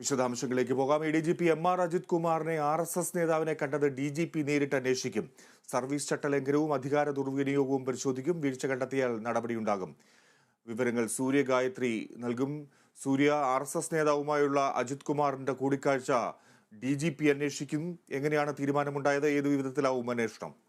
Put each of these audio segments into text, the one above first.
വിശദാംശങ്ങളിലേക്ക് പോകാം. A D G P M R Ajith കുമാറിനെ ആർ എസ് എസ് നേതാവിനെ കണ്ടത് ഡി ജി പി നേരിട്ട് അന്വേഷിക്കും. സർവീസ് ചട്ടലംഘനവും അധികാര ദുർവിനിയോഗവും പരിശോധിക്കും. വീഴ്ച കണ്ടെത്തിയാൽ നടപടിയുണ്ടാകും. വിവരങ്ങൾ സൂര്യ ഗായത്രി നൽകും. സൂര്യ ആർ എസ് എസ് നേതാവുമായുള്ള അജിത് കുമാറിന്റെ കൂടിക്കാഴ്ച ഡി ജി പി അന്വേഷിക്കും. എങ്ങനെയാണ് തീരുമാനമുണ്ടായത്? ഏതു വിധത്തിലാവും അന്വേഷണം?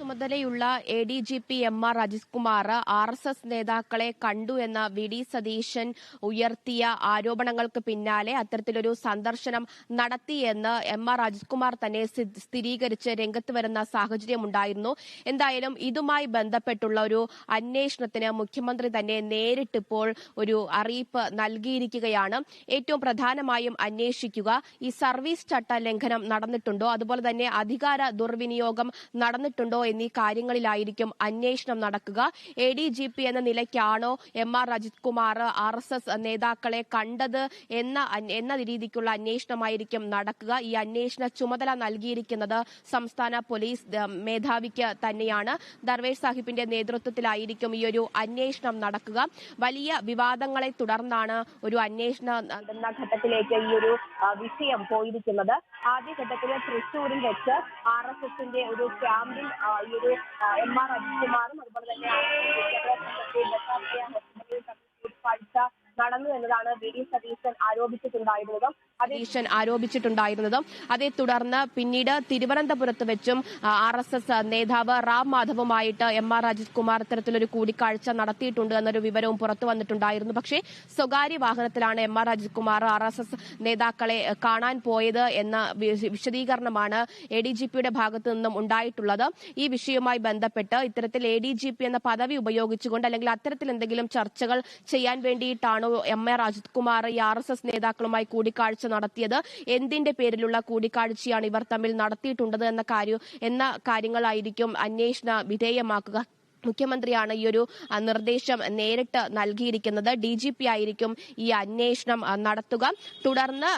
ചുമതലയുള്ള A D G P M R Ajith Kumar R S S നേതാക്കളെ കണ്ടു എന്ന വി ഡി സതീശൻ ഉയർത്തിയ ആരോപണങ്ങൾക്ക് പിന്നാലെ അത്തരത്തിലൊരു സന്ദർശനം നടത്തിയെന്ന് എം ആർ അജിത് കുമാർ തന്നെ സ്ഥി- സ്ഥിരീകരിച്ച് രംഗത്ത് വരുന്ന സാഹചര്യമുണ്ടായിരുന്നു. എന്തായാലും ഇതുമായി ബന്ധപ്പെട്ടുള്ള ഒരു അന്വേഷണത്തിന് മുഖ്യമന്ത്രി തന്നെ നേരിട്ടിപ്പോൾ ഒരു അറിയിപ്പ് നൽകിയിരിക്കുകയാണ്. ഏറ്റവും പ്രധാനമായും അന്വേഷിക്കുക ഈ സർവീസ് ചട്ട ലംഘനം നടന്നിട്ടുണ്ടോ? അതുപോലെ തന്നെ അധികാര ദുർവിനിയോഗം നടന്നിട്ടുണ്ടോ എന്നീ കാര്യങ്ങളിലായിരിക്കും അന്വേഷണം നടക്കുക. എ ഡി ജി പി എന്ന നിലയ്ക്കാണോ M R Ajith Kumar R S S നേതാക്കളെ കണ്ടത് എന്ന എന്ന രീതിക്കുള്ള അന്വേഷണമായിരിക്കും നടക്കുക. ഈ അന്വേഷണ ചുമതല നൽകിയിരിക്കുന്നത് സംസ്ഥാന പോലീസ് മേധാവിക്ക് തന്നെയാണ്. ദർവേഷ് സാഹിബിന്റെ നേതൃത്വത്തിലായിരിക്കും ഈ ഒരു അന്വേഷണം നടക്കുക. വലിയ വിവാദങ്ങളെ തുടർന്നാണ് ഒരു അന്വേഷണ എന്ന ഘട്ടത്തിലേക്ക് ഈ ഒരു വിഷയം പോയിരിക്കുന്നത്. ആദ്യഘട്ടത്തിൽ തൃശൂരിൽ വെച്ച് ആർ എസ് എസിന്റെ ഒരു ക്യാമ്പിൽ ഈ ഒരു എം ആർ അജിത്കുമാറും അതുപോലെ തന്നെ പഠിച്ച നടന്നു എന്നതാണ് വി ഡി സതീശൻ ആരോപിച്ചിട്ടുണ്ടായിരുന്നത്. സതീശൻ ആരോപിച്ചിട്ടുണ്ടായിരുന്നത്. അതേ തുടർന്ന് പിന്നീട് തിരുവനന്തപുരത്ത് വെച്ചും ആർ എസ് എസ് നേതാവ് റാം മാധവുമായിട്ട് എം ആർ അജിത് കുമാർ ഇത്തരത്തിലൊരു കൂടിക്കാഴ്ച നടത്തിയിട്ടുണ്ട് എന്നൊരു വിവരവും പുറത്തു വന്നിട്ടുണ്ടായിരുന്നു. പക്ഷേ സ്വകാര്യ വാഹനത്തിലാണ് M R Ajith Kumar R S S നേതാക്കളെ കാണാൻ പോയത് എന്ന വിശദീകരണമാണ് എ ഡി ജി പിയുടെ ഭാഗത്തു നിന്നും ഉണ്ടായിട്ടുള്ളത്. ഈ വിഷയവുമായി ബന്ധപ്പെട്ട് ഇത്തരത്തിൽ എ ഡി ജി പി എന്ന പദവി ഉപയോഗിച്ചുകൊണ്ട് അല്ലെങ്കിൽ അത്തരത്തിൽ എന്തെങ്കിലും ചർച്ചകൾ ചെയ്യാൻ വേണ്ടിയിട്ടാണോ എം ആർ അജിത് കുമാർ ഈ ആർ എസ് എസ് നേതാക്കളുമായി കൂടിക്കാഴ്ച നടത്തിയത്. എന്തിന്റെ പേരിലുള്ള കൂടിക്കാഴ്ചയാണ് ഇവർ തമ്മിൽ നടത്തിയിട്ടുണ്ടത് എന്ന കാര്യം എന്ന കാര്യങ്ങളായിരിക്കും അന്വേഷണ വിധേയമാക്കുക. മുഖ്യമന്ത്രിയാണ് ഈ ഒരു നിർദ്ദേശം നേരിട്ട് നൽകിയിരിക്കുന്നത്. ഡി ജി പി ആയിരിക്കും ഈ അന്വേഷണം നടത്തുക. തുടർന്ന്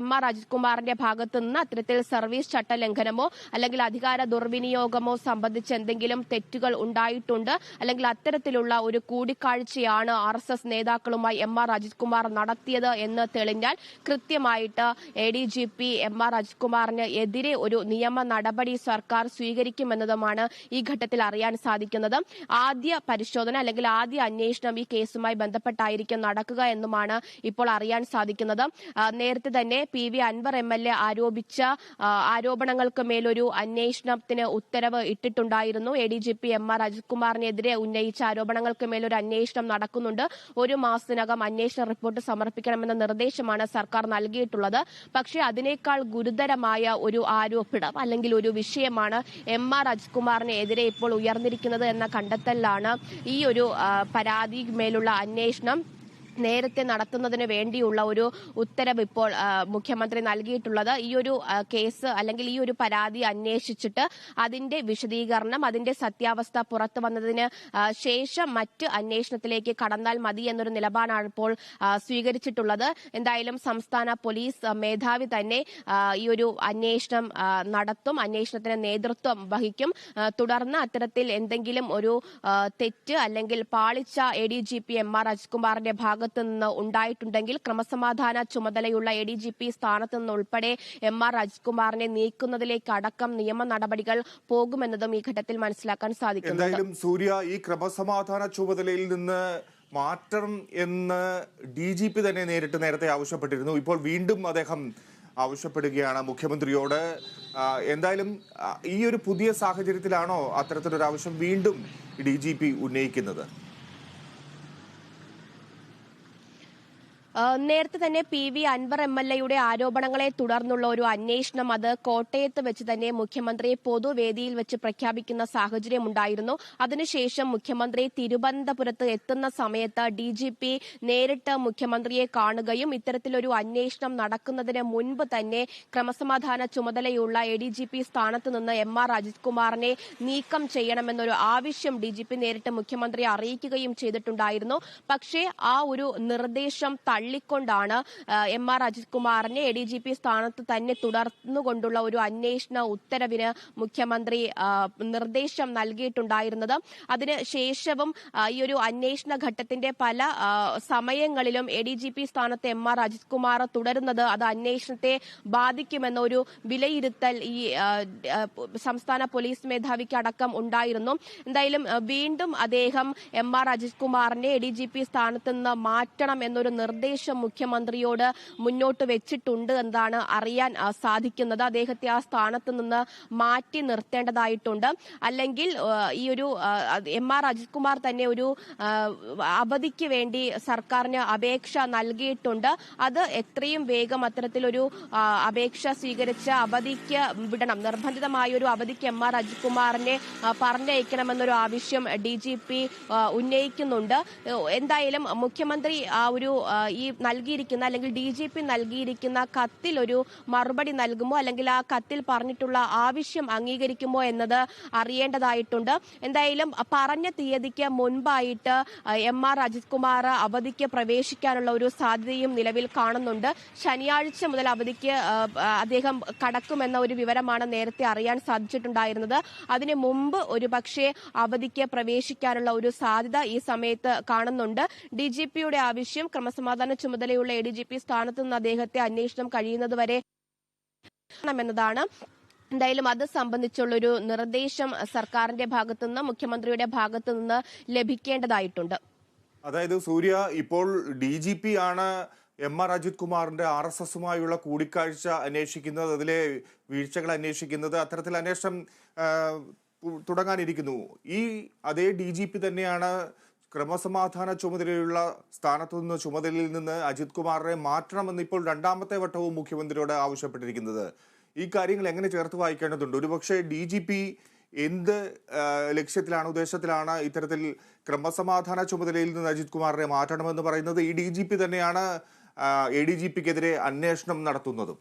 എം ആർ അജിത് കുമാറിന്റെ ഭാഗത്തു നിന്ന് അത്തരത്തിൽ സർവീസ് ചട്ടലംഘനമോ അല്ലെങ്കിൽ അധികാര ദുർവിനിയോഗമോ സംബന്ധിച്ച് എന്തെങ്കിലും തെറ്റുകൾ ഉണ്ടായിട്ടുണ്ട്. അല്ലെങ്കിൽ അത്തരത്തിലുള്ള ഒരു കൂടിക്കാഴ്ചയാണ് ആർ എസ് എസ് നേതാക്കളുമായി എം ആർ അജിത് കുമാർ നടത്തിയത് എന്ന് തെളിഞ്ഞാൽ കൃത്യമായിട്ട് A D G P M R Ajith കുമാറിന് എതിരെ ഒരു നിയമ നടപടി സർക്കാർ സ്വീകരിക്കുമെന്നതുമാണ് ഈ ഘട്ടത്തിൽ അറിയാൻ സാധിക്കുന്നത്. ആദ്യ പരിശോധന അല്ലെങ്കിൽ ആദ്യ അന്വേഷണം ഈ കേസുമായി ബന്ധപ്പെട്ടായിരിക്കും നടക്കുക എന്നുമാണ് ഇപ്പോൾ അറിയാൻ സാധിക്കുന്നത്. നേരത്തെ തന്നെ P V Anvar M L A ആരോപിച്ച ആരോപണങ്ങൾക്ക് മേലൊരു അന്വേഷണത്തിന് ഉത്തരവ് ഇട്ടിട്ടുണ്ടായിരുന്നു. A D G P M R Ajith കുമാറിനെതിരെ ഉന്നയിച്ച ആരോപണങ്ങൾക്ക് മേലൊരു അന്വേഷണം നടക്കുന്നുണ്ട്. ഒരു മാസത്തിനകം അന്വേഷണ റിപ്പോർട്ട് സമർപ്പിക്കണമെന്ന നിർദ്ദേശമാണ് സർക്കാർ നൽകിയിട്ടുള്ളത്. പക്ഷേ അതിനേക്കാൾ ഗുരുതരമായ ഒരു ആരോപണം അല്ലെങ്കിൽ ഒരു വിഷയമാണ് എം ആർ അജിത് കുമാറിനെതിരെ ഇപ്പോൾ ഉയർന്നിരിക്കുന്നത്. എന്ന കണ്ടെത്തലിലാണ് ഈ ഒരു പരാതിമേലുള്ള പരാതി മേലുള്ള അന്വേഷണം നേരത്തെ നടത്തുന്നതിന് വേണ്ടിയുള്ള ഒരു ഉത്തരവ് ഇപ്പോൾ മുഖ്യമന്ത്രി നൽകിയിട്ടുള്ളത്. ഈ ഒരു കേസ് അല്ലെങ്കിൽ ഈ ഒരു പരാതി അന്വേഷിച്ചിട്ട് അതിന്റെ വിശദീകരണം അതിന്റെ സത്യാവസ്ഥ പുറത്തു വന്നതിന് ശേഷം മറ്റ് അന്വേഷണത്തിലേക്ക് കടന്നാൽ മതി എന്നൊരു നിലപാടാണ് ഇപ്പോൾ സ്വീകരിച്ചിട്ടുള്ളത്. എന്തായാലും സംസ്ഥാന പോലീസ് മേധാവി തന്നെ ഈ ഒരു അന്വേഷണം നടത്തും അന്വേഷണത്തിന് നേതൃത്വം വഹിക്കും. തുടർന്ന് അത്തരത്തിൽ എന്തെങ്കിലും ഒരു തെറ്റ് അല്ലെങ്കിൽ പാളിച്ച A D G P M R അജിത്കുമാറിന്റെ ഭാഗത്തു നിന്ന് ഉണ്ടായിട്ടുണ്ടെങ്കിൽ ക്രമസമാധാന ചുമതലയുള്ള എ ഡി ജി പി സ്ഥാനത്ത് നിന്നുൾപ്പെടെ എം ആർ രാജ്കുമാറിനെ നീക്കുന്നതിലേക്ക് അടക്കം നിയമ നടപടികൾ പോകുമെന്നതും ഈ ഘട്ടത്തിൽ മനസ്സിലാക്കാൻ സാധിക്കും എന്തായാലും സൂര്യ ഈ ക്രമസമാധാന ചുമതലയിൽ നിന്ന് മാറ്റണം എന്ന് ഡി ജി പി തന്നെ നേരിട്ട് നേരത്തെ ആവശ്യപ്പെട്ടിരുന്നു. ഇപ്പോൾ വീണ്ടും അദ്ദേഹം ആവശ്യപ്പെടുകയാണ് മുഖ്യമന്ത്രിയോട്. എന്തായാലും ഈ ഒരു പുതിയ സാഹചര്യത്തിലാണോ അത്തരത്തിലൊരു ആവശ്യം വീണ്ടും ഡി ഉന്നയിക്കുന്നത്? നേരത്തെ തന്നെ P V Anvar M L എയുടെ ആരോപണങ്ങളെ തുടർന്നുള്ള ഒരു അന്വേഷണം അത് കോട്ടയത്ത് വെച്ച് തന്നെ മുഖ്യമന്ത്രി പൊതുവേദിയിൽ വെച്ച് പ്രഖ്യാപിക്കുന്ന സാഹചര്യം ഉണ്ടായിരുന്നു. അതിനുശേഷം മുഖ്യമന്ത്രി തിരുവനന്തപുരത്ത് എത്തുന്ന സമയത്ത് ഡി ജി പി നേരിട്ട് മുഖ്യമന്ത്രിയെ കാണുകയും ഇത്തരത്തിലൊരു അന്വേഷണം നടക്കുന്നതിന് മുൻപ് തന്നെ ക്രമസമാധാന ചുമതലയുള്ള എ ഡി ജി പി സ്ഥാനത്ത് നിന്ന് എം ആർ അജിത് കുമാറിനെ നീക്കം ചെയ്യണമെന്നൊരു ആവശ്യം ഡി ജി പി നേരിട്ട് മുഖ്യമന്ത്രിയെ അറിയിക്കുകയും ചെയ്തിട്ടുണ്ടായിരുന്നു. പക്ഷേ ആ ഒരു നിർദ്ദേശം തള്ളി തള്ളിക്കൊണ്ടാണ് എം ആർ അജിത് കുമാറിനെ എ ഡി ജി പി സ്ഥാനത്ത് തന്നെ തുടർന്നുകൊണ്ടുള്ള ഒരു അന്വേഷണ ഉത്തരവിന് മുഖ്യമന്ത്രി നിർദ്ദേശം നൽകിയിട്ടുണ്ടായിരുന്നത്. അതിന് ശേഷവും ഈ ഒരു അന്വേഷണ ഘട്ടത്തിന്റെ പല സമയങ്ങളിലും എ ഡി ജി പി സ്ഥാനത്ത് എം ആർ അജിത് കുമാർ തുടരുന്നത് അത് അന്വേഷണത്തെ ബാധിക്കുമെന്ന ഒരു വിലയിരുത്തൽ ഈ സംസ്ഥാന പോലീസ് മേധാവിക്ക് അടക്കം ഉണ്ടായിരുന്നു. എന്തായാലും വീണ്ടും അദ്ദേഹം എം ആർ അജിത് കുമാറിനെ എ ഡി ജി പി സ്ഥാനത്ത് നിന്ന് മാറ്റണം എന്നൊരു നിർദ്ദേശം മുഖ്യമന്ത്രിയോട് മുന്നോട്ട് വെച്ചിട്ടുണ്ട് എന്നാണ് അറിയാൻ സാധിക്കുന്നത്. അദ്ദേഹത്തെ ആ സ്ഥാനത്ത് നിന്ന് മാറ്റി നിർത്തേണ്ടതായിട്ടുണ്ട്. അല്ലെങ്കിൽ ഈ ഒരു എം ആർ അജിത് കുമാർ തന്നെ ഒരു അവധിക്ക് വേണ്ടി സർക്കാരിന് അപേക്ഷ നൽകിയിട്ടുണ്ട്. അത് എത്രയും വേഗം അത്തരത്തിലൊരു അപേക്ഷ സ്വീകരിച്ച് അവധിക്ക് വിടണം. നിർബന്ധിതമായ ഒരു അവധിക്ക് എം ആർ അജിത് കുമാറിനെ പറഞ്ഞയക്കണമെന്നൊരു ആവശ്യം ഡി ജി പി ഉന്നയിക്കുന്നുണ്ട്. എന്തായാലും മുഖ്യമന്ത്രി ആ ഒരു ഈ നൽകിയിരിക്കുന്ന അല്ലെങ്കിൽ ഡി ജി പി നൽകിയിരിക്കുന്ന കത്തിൽ ഒരു മറുപടി നൽകുമോ? അല്ലെങ്കിൽ ആ കത്തിൽ പറഞ്ഞിട്ടുള്ള ആവശ്യം അംഗീകരിക്കുമോ എന്നത് അറിയേണ്ടതായിട്ടുണ്ട്. എന്തായാലും പറഞ്ഞ തീയതിക്ക് മുൻപായിട്ട് എം ആർ അജിത് കുമാർ അവധിക്ക് പ്രവേശിക്കാനുള്ള ഒരു സാധ്യതയും നിലവിൽ കാണുന്നുണ്ട്. ശനിയാഴ്ച മുതൽ അവധിക്ക് അദ്ദേഹം കടക്കുമെന്ന ഒരു വിവരമാണ് നേരത്തെ അറിയാൻ സാധിച്ചിട്ടുണ്ടായിരുന്നത്. അതിനു മുമ്പ് ഒരു പക്ഷേ അവധിക്ക് പ്രവേശിക്കാനുള്ള ഒരു സാധ്യത ഈ സമയത്ത് കാണുന്നുണ്ട്. ഡി ജി പിയുടെ ആവശ്യം ക്രമസമാധാന ചുമതലയുള്ള എ ഡി ജി പി സ്ഥാനത്ത് നിന്ന് അദ്ദേഹത്തെ അന്വേഷണം കഴിയുന്നതുവരെ എന്നതാണ്. എന്തായാലും അത് സംബന്ധിച്ചുള്ള ഒരു നിർദ്ദേശം സർക്കാരിന്റെ ഭാഗത്തു നിന്ന് മുഖ്യമന്ത്രിയുടെ ഭാഗത്തു നിന്ന് ലഭിക്കേണ്ടതായിട്ടുണ്ട്. അതായത് സൂര്യ ഇപ്പോൾ ഡി ജി പി ആണ് എം ആർ അജിത് കുമാറിന്റെ ആർ എസ് എസുമായുള്ള കൂടിക്കാഴ്ച അന്വേഷിക്കുന്നത് അതിലെ വീഴ്ചകൾ അന്വേഷിക്കുന്നത് അത്തരത്തിൽ അന്വേഷണം തുടങ്ങാനിരിക്കുന്നു. ഈ അതേ ഡി ജി പി തന്നെയാണ് ക്രമസമാധാന ചുമതലയുള്ള സ്ഥാനത്തു നിന്ന് ചുമതലയിൽ നിന്ന് അജിത് കുമാറിനെ മാറ്റണമെന്ന് ഇപ്പോൾ രണ്ടാമത്തെ വട്ടവും മുഖ്യമന്ത്രിയോട് ആവശ്യപ്പെട്ടിരിക്കുന്നത്. ഈ കാര്യങ്ങൾ എങ്ങനെ ചേർത്ത് വായിക്കേണ്ടതുണ്ട്? ഒരുപക്ഷെ ഡി ജി പി എന്ത് ലക്ഷ്യത്തിലാണ് ഉദ്ദേശത്തിലാണ് ഇത്തരത്തിൽ ക്രമസമാധാന ചുമതലയിൽ നിന്ന് അജിത് കുമാറിനെ മാറ്റണമെന്ന് പറയുന്നത്? ഈ ഡി ജി പി തന്നെയാണ് എ ഡി ജി പിക്കെതിരെ അന്വേഷണം നടത്തുന്നതും.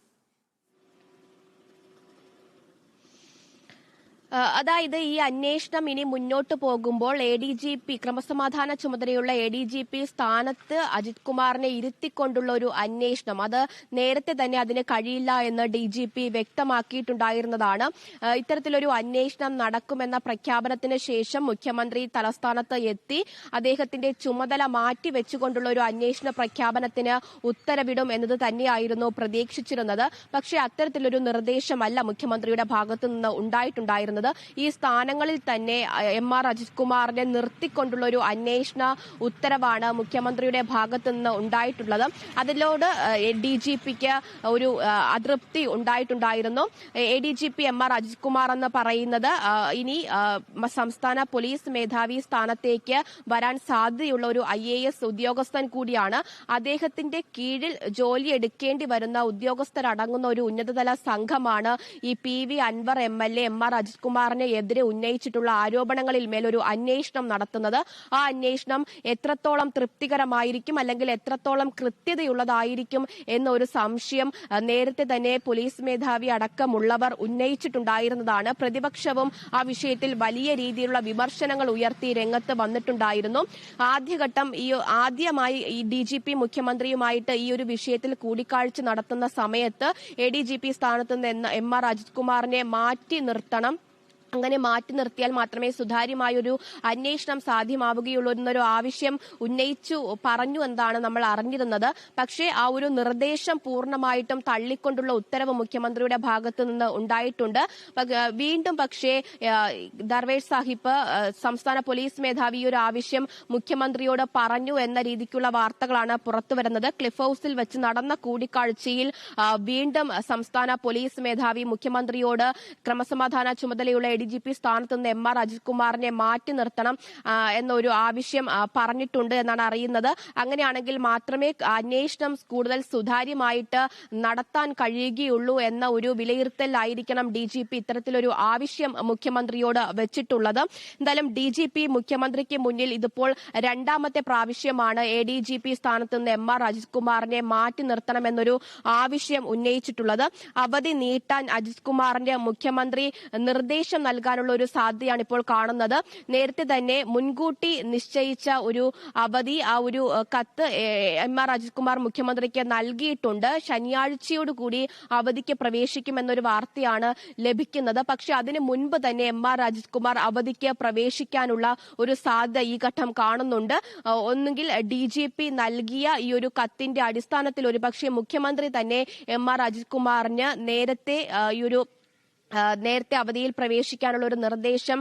അതായത് ഈ അന്വേഷണം ഇനി മുന്നോട്ട് പോകുമ്പോൾ എ ഡി ജി പി ക്രമസമാധാന ചുമതലയുള്ള എ ഡി ജി പി സ്ഥാനത്ത് അജിത് കുമാറിനെ ഇരുത്തിക്കൊണ്ടുള്ള ഒരു അന്വേഷണം. അത് നേരത്തെ തന്നെ അതിന് കഴിയില്ല എന്ന് ഡി ജി പി വ്യക്തമാക്കിയിട്ടുണ്ടായിരുന്നതാണ്. ഇത്തരത്തിലൊരു അന്വേഷണം നടക്കുമെന്ന പ്രഖ്യാപനത്തിന് ശേഷം മുഖ്യമന്ത്രി തലസ്ഥാനത്ത് എത്തി അദ്ദേഹത്തിന്റെ ചുമതല മാറ്റി വെച്ചുകൊണ്ടുള്ള ഒരു അന്വേഷണ പ്രഖ്യാപനത്തിന് ഉത്തരവിടും എന്നത് തന്നെയായിരുന്നു പ്രതീക്ഷിച്ചിരുന്നത്. പക്ഷേ അത്തരത്തിലൊരു നിർദ്ദേശമല്ല മുഖ്യമന്ത്രിയുടെ ഭാഗത്തു നിന്ന് ഉണ്ടായിട്ടുണ്ടായിരുന്നത്. ഈ സ്ഥാനങ്ങളിൽ തന്നെ എം ആർ അജിത് കുമാറിനെ നിർത്തിക്കൊണ്ടുള്ള ഒരു അന്വേഷണ ഉത്തരവാണ് മുഖ്യമന്ത്രിയുടെ ഭാഗത്തു നിന്ന് ഉണ്ടായിട്ടുള്ളത് അതിലോട് ഡി ജി പിക്ക് ഒരു അതൃപ്തി ഉണ്ടായിട്ടുണ്ടായിരുന്നു. A D G P M R Ajith Kumar എന്ന് പറയുന്നത് ഇനി സംസ്ഥാന പോലീസ് മേധാവി സ്ഥാനത്തേക്ക് വരാൻ സാധ്യതയുള്ള ഒരു ഐ എ എസ് ഉദ്യോഗസ്ഥൻ കൂടിയാണ്. അദ്ദേഹത്തിന്റെ കീഴിൽ ജോലി എടുക്കേണ്ടി വരുന്ന ഉദ്യോഗസ്ഥരടങ്ങുന്ന ഒരു ഉന്നതതല സംഘമാണ് ഈ P V Anvar M L A M R Ajith കുമാറിന് എതിരെ ഉന്നയിച്ചിട്ടുള്ള ആരോപണങ്ങളിൽ മേലൊരു അന്വേഷണം നടത്തുന്നത്. ആ അന്വേഷണം എത്രത്തോളം തൃപ്തികരമായിരിക്കും അല്ലെങ്കിൽ എത്രത്തോളം കൃത്യതയുള്ളതായിരിക്കും എന്നൊരു സംശയം നേരത്തെ തന്നെ പോലീസ് മേധാവി അടക്കമുള്ളവർ ഉന്നയിച്ചിട്ടുണ്ടായിരുന്നതാണ്. പ്രതിപക്ഷവും ആ വിഷയത്തിൽ വലിയ രീതിയിലുള്ള വിമർശനങ്ങൾ ഉയർത്തി രംഗത്ത് വന്നിട്ടുണ്ടായിരുന്നു. ആദ്യഘട്ടം ഈ ആദ്യമായി ഈ ഡി ജി പി മുഖ്യമന്ത്രിയുമായിട്ട് ഈ ഒരു വിഷയത്തിൽ കൂടിക്കാഴ്ച നടത്തുന്ന സമയത്ത് എ ഡി ജി പി സ്ഥാനത്ത് നിന്ന് എം ആർ അജിത് കുമാറിനെ മാറ്റി നിർത്തണം. അങ്ങനെ മാറ്റി നിർത്തിയാൽ മാത്രമേ സുതാര്യമായൊരു അന്വേഷണം സാധ്യമാവുകയുള്ളൂ എന്നൊരു ആവശ്യം ഉന്നയിച്ചു പറഞ്ഞു എന്നാണ് നമ്മൾ അറിഞ്ഞിരുന്നത്. പക്ഷേ ആ ഒരു നിർദ്ദേശം പൂർണമായിട്ടും തള്ളിക്കൊണ്ടുള്ള ഉത്തരവ് മുഖ്യമന്ത്രിയുടെ ഭാഗത്തു നിന്ന് ഉണ്ടായിട്ടുണ്ട്. വീണ്ടും പക്ഷേ ദർവേഷ് സാഹിബ് സംസ്ഥാന പോലീസ് മേധാവി ഒരു ആവശ്യം മുഖ്യമന്ത്രിയോട് പറഞ്ഞു എന്ന രീതിക്കുള്ള വാർത്തകളാണ് പുറത്തുവരുന്നത് ക്ലിഫ് ഹൌസിൽ വെച്ച് നടന്ന കൂടിക്കാഴ്ചയിൽ വീണ്ടും സംസ്ഥാന പോലീസ് മേധാവി മുഖ്യമന്ത്രിയോട് ക്രമസമാധാന ചുമതലയുള്ള എ ഡി ജി പി സ്ഥാനത്ത് നിന്ന് എം ആർ അജിത് കുമാറിനെ മാറ്റി നിർത്തണം എന്നൊരു ആവശ്യം പറഞ്ഞിട്ടുണ്ട് എന്നാണ് അറിയുന്നത്. അങ്ങനെയാണെങ്കിൽ മാത്രമേ അന്വേഷണം കൂടുതൽ സുതാര്യമായിട്ട് നടത്താൻ കഴിയുകയുള്ളൂ എന്ന ഒരു വിലയിരുത്തലായിരിക്കണം ഡി ജി പി ഇത്തരത്തിലൊരു ആവശ്യം മുഖ്യമന്ത്രിയോട് വെച്ചിട്ടുള്ളത്. എന്തായാലും ഡി ജി പി മുഖ്യമന്ത്രിക്ക് മുന്നിൽ ഇതിപ്പോൾ രണ്ടാമത്തെ പ്രാവശ്യമാണ് എ ഡി ജി പി സ്ഥാനത്ത് നിന്ന് എം ആർ അജിത് കുമാറിനെ മാറ്റി നിർത്തണമെന്നൊരു ആവശ്യം ഉന്നയിച്ചിട്ടുള്ളത്. അവധി നീട്ടാൻ അജിത് കുമാറിന്റെ മുഖ്യമന്ത്രി നിർദ്ദേശം നൽകാനുള്ള ഒരു സാധ്യതയാണ് ഇപ്പോൾ കാണുന്നത്. നേരത്തെ തന്നെ മുൻകൂട്ടി നിശ്ചയിച്ച ഒരു അവധി ആ ഒരു കത്ത് എം ആർ അജിത് കുമാർ മുഖ്യമന്ത്രിക്ക് നൽകിയിട്ടുണ്ട്. ശനിയാഴ്ചയോടുകൂടി അവധിക്ക് പ്രവേശിക്കുമെന്നൊരു വാർത്തയാണ് ലഭിക്കുന്നത്. പക്ഷെ അതിനു മുൻപ് തന്നെ എം ആർ അജിത് കുമാർ അവധിക്ക് പ്രവേശിക്കാനുള്ള ഒരു സാധ്യത ഈ ഘട്ടം കാണുന്നുണ്ട്. ഒന്നുകിൽ ഡി ജി പി നൽകിയ ഈ ഒരു കത്തിന്റെ അടിസ്ഥാനത്തിൽ ഒരുപക്ഷെ മുഖ്യമന്ത്രി തന്നെ എം ആർ അജിത് കുമാറിന് നേരത്തെ ഈ ഒരു നേരത്തെ അവധിയിൽ പ്രവേശിക്കാനുള്ള ഒരു നിർദ്ദേശം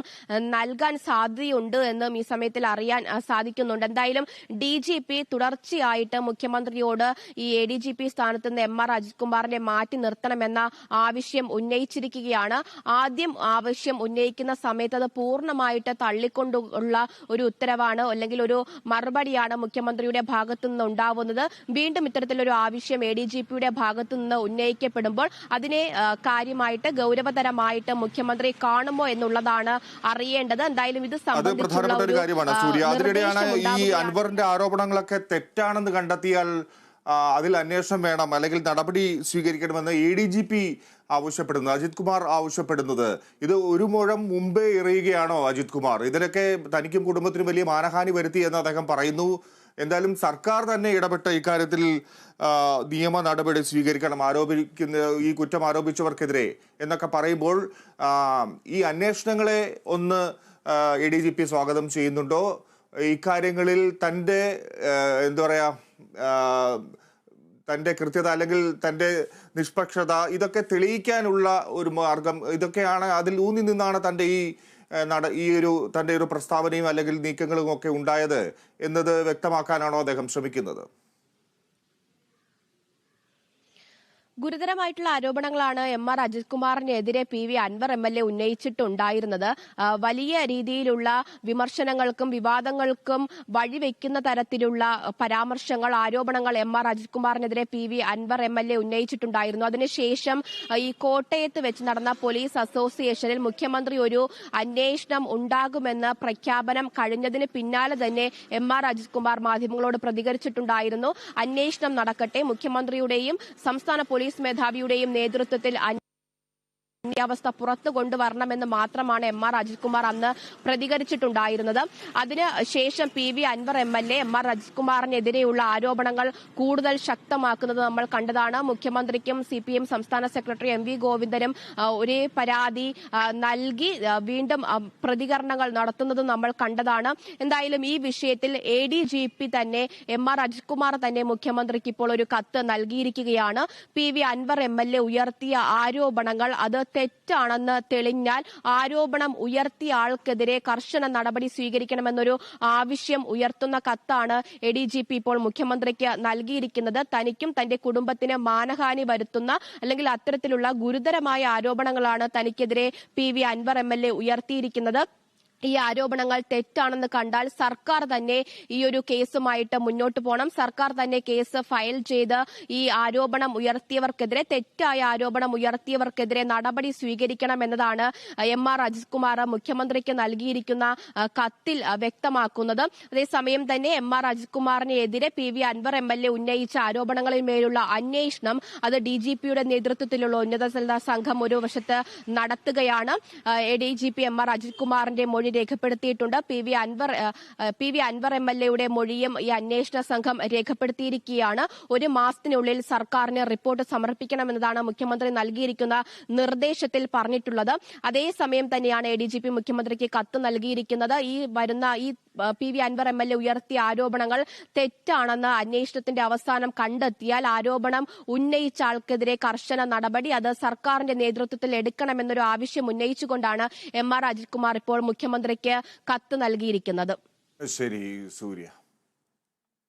നൽകാൻ സാധ്യതയുണ്ട് എന്നും ഈ സമയത്തിൽ അറിയാൻ സാധിക്കുന്നുണ്ട്. എന്തായാലും ഡി ജി പി തുടർച്ചയായിട്ട് മുഖ്യമന്ത്രിയോട് ഈ എ ഡി ജി പി സ്ഥാനത്ത് നിന്ന് എം ആർ അജിത് കുമാറിനെ മാറ്റി നിർത്തണമെന്ന ആവശ്യം ഉന്നയിച്ചിരിക്കുകയാണ്. ആദ്യം ആവശ്യം ഉന്നയിക്കുന്ന സമയത്ത് അത് പൂർണമായിട്ട് തള്ളിക്കൊണ്ടുള്ള ഒരു ഉത്തരവാണ് അല്ലെങ്കിൽ ഒരു മറുപടിയാണ് മുഖ്യമന്ത്രിയുടെ ഭാഗത്തു നിന്ന് ഉണ്ടാവുന്നത് വീണ്ടും ഇത്തരത്തിലൊരു ആവശ്യം എ ഡി ജി പിയുടെ ഭാഗത്തു നിന്ന് ഉന്നയിക്കപ്പെടുമ്പോൾ അതിനെ കാര്യമായിട്ട് കാര്യമായിട്ട് ഗൗരവതരമായിട്ട് മുഖ്യമന്ത്രി കാണുമോ എന്നുള്ളതാണ് അറിയേണ്ടത്. എന്തായാലും ഇത് പ്രധാനപ്പെട്ട ഒരു കാര്യമാണ്. സൂര്യ അതിനിടെയാണ് ഈ അൻവറിന്റെ ആരോപണങ്ങളൊക്കെ തെറ്റാണെന്ന് കണ്ടെത്തിയാൽ അതിൽ അന്വേഷണം വേണം. അല്ലെങ്കിൽ നടപടി സ്വീകരിക്കണമെന്ന് എ ഡി ജി പി ആവശ്യപ്പെടുന്നത്. അജിത് കുമാർ ആവശ്യപ്പെടുന്നത്. ഇത് ഒരു മുഴം മുമ്പേ എറിയുകയാണോ അജിത് കുമാർ? ഇതിനൊക്കെ തനിക്കും കുടുംബത്തിനും വലിയ മാനഹാനി വരുത്തി എന്ന് അദ്ദേഹം പറയുന്നു. എന്തായാലും സർക്കാർ തന്നെ ഇടപെട്ട ഇക്കാര്യത്തിൽ നിയമ നടപടി സ്വീകരിക്കണം. ആരോപിക്കുന്ന ഈ കുറ്റം ആരോപിച്ചവർക്കെതിരെ എന്നൊക്കെ പറയുമ്പോൾ ഈ അന്വേഷണങ്ങളെ ഒന്ന് എ ഡി ജി പി സ്വാഗതം ചെയ്യുന്നുണ്ടോ? ഇക്കാര്യങ്ങളിൽ തന്റെ എന്താ പറയാ ആ, തന്റെ കൃത്യത അല്ലെങ്കിൽ തന്റെ നിഷ്പക്ഷത ഇതൊക്കെ തെളിയിക്കാനുള്ള ഒരു മാർഗം ഇതൊക്കെയാണ് അതിൽ ഊന്നി നിന്നാണ് തന്റെ ഈ നട ഈ ഒരു തന്റെ ഒരു പ്രസ്താവനയും അല്ലെങ്കിൽ നീക്കങ്ങളും ഒക്കെ ഉണ്ടായത് എന്നത് വ്യക്തമാക്കാനാണോ അദ്ദേഹം ശ്രമിക്കുന്നത്? ഗുരുതരമായിട്ടുള്ള ആരോപണങ്ങളാണ് M R Ajith കുമാറിനെതിരെ P V Anvar M L A ഉന്നയിച്ചിട്ടുണ്ടായിരുന്നത്. വലിയ രീതിയിലുള്ള വിമർശനങ്ങൾക്കും വിവാദങ്ങൾക്കും വഴിവെക്കുന്ന തരത്തിലുള്ള പരാമർശങ്ങൾ ആരോപണങ്ങൾ M R Ajith കുമാറിനെതിരെ P V Anvar M L A ഉന്നയിച്ചിട്ടുണ്ടായിരുന്നു. അതിനുശേഷം ഈ കോട്ടയത്ത് വെച്ച് നടന്ന പോലീസ് അസോസിയേഷനിൽ മുഖ്യമന്ത്രി ഒരു അന്വേഷണം ഉണ്ടാകുമെന്ന് പ്രഖ്യാപനം കഴിഞ്ഞതിന് പിന്നാലെ തന്നെ എം ആർ അജിത് കുമാർ മാധ്യമങ്ങളോട് പ്രതികരിച്ചിട്ടുണ്ടായിരുന്നു. അന്വേഷണം നടക്കട്ടെ മുഖ്യമന്ത്രിയുടെയും സംസ്ഥാന പോലീസ് മേധാവിയുടെയും നേതൃത്വത്തിൽ അന്യാവസ്ഥ പുറത്തു കൊണ്ടുവരണമെന്ന് മാത്രമാണ് എം ആർ അജിത് കുമാർ അന്ന് പ്രതികരിച്ചിട്ടുണ്ടായിരുന്നത്. അതിന് ശേഷം P V Anvar M L A M R Ajith കുമാറിനെതിരെയുള്ള ആരോപണങ്ങൾ കൂടുതൽ ശക്തമാക്കുന്നത് നമ്മൾ കണ്ടതാണ്. മുഖ്യമന്ത്രിക്കും സി പി എം സംസ്ഥാന സെക്രട്ടറി എം വി ഗോവിന്ദനും ഒരേ പരാതി നൽകി വീണ്ടും പ്രതികരണങ്ങൾ നടത്തുന്നത് നമ്മൾ കണ്ടതാണ്. എന്തായാലും ഈ വിഷയത്തിൽ എ ഡി ജി പി തന്നെ എം ആർ അജിത് കുമാർ തന്നെ മുഖ്യമന്ത്രിക്ക് ഇപ്പോൾ ഒരു കത്ത് നൽകിയിരിക്കുകയാണ്. P V Anvar M L A ഉയർത്തിയ ആരോപണങ്ങൾ അത് തെറ്റാണെന്ന് തെളിഞ്ഞാൽ ആരോപണം ഉയർത്തിയ ആൾക്കെതിരെ കർശന നടപടി സ്വീകരിക്കണമെന്നൊരു ആവശ്യം ഉയർത്തുന്ന കത്താണ് എ ഡി ജി പി ഇപ്പോൾ മുഖ്യമന്ത്രിക്ക് നൽകിയിരിക്കുന്നത്. തനിക്കും തന്റെ കുടുംബത്തിന് മാനഹാനി വരുത്തുന്ന അല്ലെങ്കിൽ അത്തരത്തിലുള്ള ഗുരുതരമായ ആരോപണങ്ങളാണ് തനിക്കെതിരെ P V Anvar M L A ഉയർത്തിയിരിക്കുന്നത്. ഈ ആരോപണങ്ങൾ തെറ്റാണെന്ന് കണ്ടാൽ സർക്കാർ തന്നെ ഈ ഒരു കേസുമായിട്ട് മുന്നോട്ട് പോകണം സർക്കാർ തന്നെ കേസ് ഫയൽ ചെയ്ത് ഈ ആരോപണം ഉയർത്തിയവർക്കെതിരെ തെറ്റായ ആരോപണം ഉയർത്തിയവർക്കെതിരെ നടപടി സ്വീകരിക്കണം എന്നതാണ് എം ആർ അജിത് കുമാർ മുഖ്യമന്ത്രിക്ക് നൽകിയിരിക്കുന്ന കത്തിൽ വ്യക്തമാക്കുന്നത്. അതേസമയം തന്നെ M R Ajith കുമാറിനെതിരെ P V Anvar M L A ഉന്നയിച്ച ആരോപണങ്ങളിന്മേലുള്ള അന്വേഷണം അത് ഡി ജി പിയുടെ നേതൃത്വത്തിലുള്ള ഉന്നതതല സംഘം ഒരു വശത്ത് നടത്തുകയാണ്. A D G P M R Ajith കുമാറിന്റെ മൊഴി രേഖപ്പെടുത്തിയിട്ടുണ്ട്. P V Anvar P V Anvar M L എയുടെ മൊഴിയും ഈ അന്വേഷണ സംഘം രേഖപ്പെടുത്തിയിരിക്കുകയാണ്. ഒരു മാസത്തിനുള്ളിൽ സർക്കാരിന് റിപ്പോർട്ട് സമർപ്പിക്കണമെന്നതാണ് മുഖ്യമന്ത്രി നൽകിയിരിക്കുന്ന നിർദ്ദേശത്തിൽ പറഞ്ഞിട്ടുള്ളത്. അതേസമയം തന്നെയാണ് എ ഡി ജി പി മുഖ്യമന്ത്രിക്ക് കത്ത് നൽകിയിരിക്കുന്നത്. ഈ വരുന്ന ഈ P V Anvar M L A ഉയർത്തിയ ആരോപണങ്ങൾ തെറ്റാണെന്ന് അന്വേഷണത്തിന്റെ അവസാനം കണ്ടെത്തിയാൽ ആരോപണം ഉന്നയിച്ച ആൾക്കെതിരെ കർശന നടപടി അത് സർക്കാരിന്റെ നേതൃത്വത്തിൽ എടുക്കണമെന്നൊരു ആവശ്യം ഉന്നയിച്ചുകൊണ്ടാണ് എം ആർ അജിത് കുമാർ ഇപ്പോൾ മുഖ്യമന്ത്രിക്ക് കത്ത് നൽകിയിരിക്കുന്നത്. ശരി സൂര്യ.